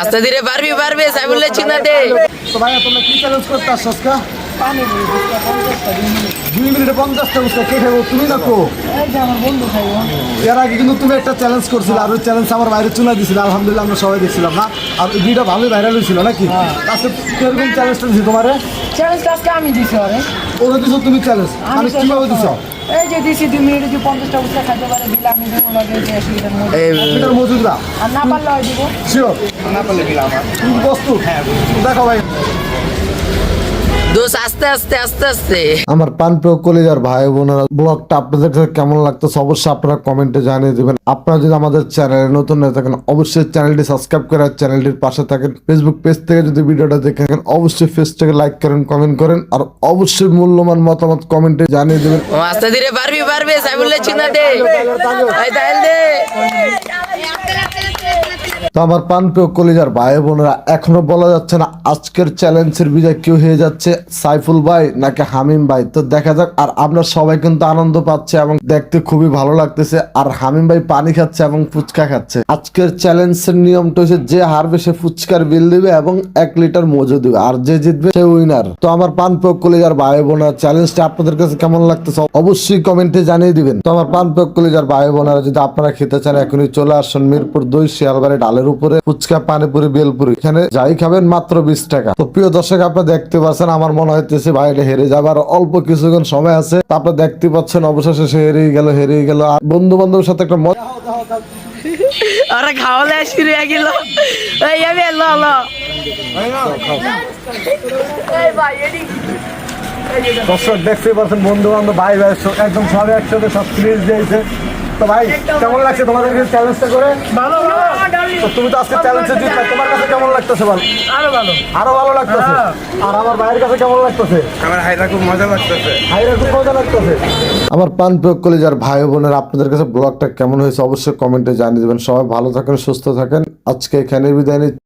আস্তে ধীরে পারবি পারবি সাইবুল্লাহ চিনা দে তো ভাইয়া তোমরা কি চ্যালেঞ্জ করতে আসছো আজকে? দুই মিনিটে পঞ্চাশটা উঠছে কে খাব তুমি না কো এর আগে কিন্তু তুমি একটা চ্যালেঞ্জ করছিলে আর ওই চ্যালেঞ্জ আমার বাইরে চুনা দিছিল। আলহামদুলিল্লাহ আমরা সবাই দেখছিলাম না? আর ভালোই ভাইরাল হয়েছিল নাকি? আজকে কীরকম চ্যালেঞ্জটা দিছি তোমারে? চ্যালেঞ্জ আজকে আমি দিছি আরে ওরা দিছো তুমি চ্যালেঞ্জ আমি কীভাবে দিছো? এই যে দিছি দুই মিনিটে যে পঞ্চাশটা উঠে খাইতে পারে দিলে আমি দেবো লাগে যে অসুবিধার মধ্যে। এটার মজুদরা আর না পারলে হয় দিব। শিওর না পারলে দিলাম। বস্তু হ্যাঁ। দেখো ভাই। দোষ আস্তে আস্তে আস্তে আস্তে। আমার পানপ্রিয় কলিজার ভাই বোনেরা ব্লগটা আপনাদের কাছে কেমন লাগতেছে অবশ্যই আপনারা কমেন্টে জানিয়ে দিবেন। আপনারা যদি আমাদের চ্যানেলে নতুন হয়ে থাকেন অবশ্যই চ্যানেলটি সাবস্ক্রাইব করে চ্যানেলটির পাশে থাকেন। ফেসবুক পেজ থেকে যদি ভিডিওটা দেখে থাকেন অবশ্যই পেজটাকে লাইক করেন কমেন্ট করেন আর অবশ্যই মূল্যবান মতামত কমেন্টে জানিয়ে দিবেন। আস্তে ধীরে পারবি পারবি সাইবুল্লাহ চিনা দে। তাইল দে। তো আমার পানপ্রিয় কলিজার ভাই বোনেরা, এখনও বলা যাচ্ছে না আজকের চ্যালেঞ্জের বিজয় কেউ হয়ে যাচ্ছে সাইফুল ভাই নাকি হামিম ভাই। তো দেখা যাক, আর আমরা সবাই কিন্তু আনন্দ পাচ্ছে এবং দেখতে খুবই ভালো লাগতেছে। আর হামিম ভাই পানি খাচ্ছে এবং ফুচকা খাচ্ছে। আজকের চ্যালেঞ্জের নিয়মটা হচ্ছে যে হারবে সে ফুচকার বিল দিবে এবং এক লিটার মজু দিবে, আর যে জিতবে সে উইনার তো আমার পানপ্রিয় কলিজার ভাই বোনেরা, চ্যালেঞ্জটা আপনাদের কাছে কেমন লাগতেছে অবশ্যই কমেন্টে জানিয়ে দিবেন। তো আমার পানপ্রিয় কলিজার ভাই বোনেরা, যদি আপনারা খেতে চান, এখনই চলে আসুন মিরপুর দুই শিয়ালবাড়ি ডালের উপরে ফুচকা পানিপুরি বেলপুরি। এখানে যাই খাবেন মাত্র বিশ টাকা। তো প্রিয় দর্শক আপনারা দেখতে পাচ্ছেন আমার মনে হইতেছে ভাই এটা হেরে যাবে আর অল্প কিছুক্ষণ সময় আছে। তা আপনারা দেখতে পাচ্ছেন অবশেষে সে হেরেই গেল হেরেই গেল। আর বন্ধু বান্ধবের সাথে একটা মজা ওরা খাওয়ালে শুরু হয়ে গেল। এই আমি এলো এলো। দর্শক দেখতে পাচ্ছেন বন্ধু বান্ধব ভাই একদম সবাই একসাথে সব ফ্রিজ দিয়েছে। তো ভাই কেমন লাগছে তোমাদের চ্যালেঞ্জটা করে? ভালো তো তুমি তো আজকে চ্যালেঞ্জে জিতলে তোমার কাছে কেমন লাগতেছে ভালো আরও ভালো। আরও ভালো লাগতেছে? আর আমার ভাইয়ের কাছে কেমন লাগতেছে? আমার হাইরা খুব মজা লাগতেছে। হাইরা খুব মজা লাগতেছে। আমার পান প্রয়োগ কলেজার ভাই বোনের আপনাদের কাছে ব্লগটা কেমন হয়েছে অবশ্যই কমেন্টে জানিয়ে দেবেন। সবাই ভালো থাকেন সুস্থ থাকেন। আজকে এখানে বিদায় নিচ্ছি।